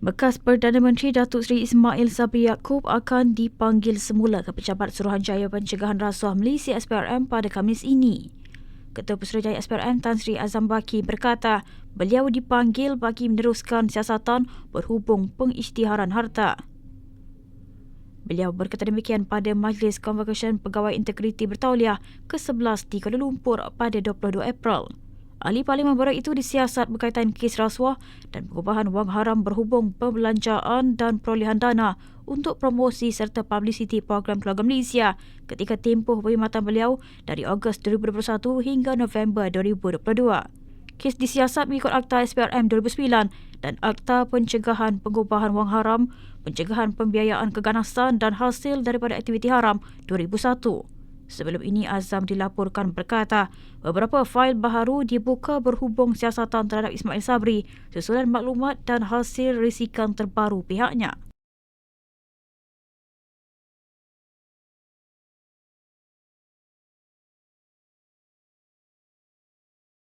Bekas Perdana Menteri Datuk Seri Ismail Sabri Yaakob akan dipanggil semula ke Pejabat Suruhanjaya Pencegahan Rasuah Malaysia SPRM pada Khamis ini. Ketua Pesuruhjaya SPRM Tan Sri Azam Baki berkata beliau dipanggil bagi meneruskan siasatan berhubung pengisytiharan harta. Beliau berkata demikian pada Majlis Convocation Pegawai Integriti Bertauliah ke-11 di Kuala Lumpur pada 22 April. Ahli Parlimen baru itu disiasat berkaitan kes rasuah dan pengubahan wang haram berhubung perbelanjaan dan perolehan dana untuk promosi serta publiciti program keluarga Malaysia ketika tempoh perkhidmatan beliau dari Ogos 2021 hingga November 2022. Kes disiasat mengikut Akta SPRM 2009 dan Akta Pencegahan Pengubahan Wang Haram, Pencegahan Pembiayaan Keganasan dan Hasil daripada Aktiviti Haram 2001. Sebelum ini Azam dilaporkan berkata beberapa fail baharu dibuka berhubung siasatan terhadap Ismail Sabri susulan maklumat dan hasil risikan terbaru pihaknya.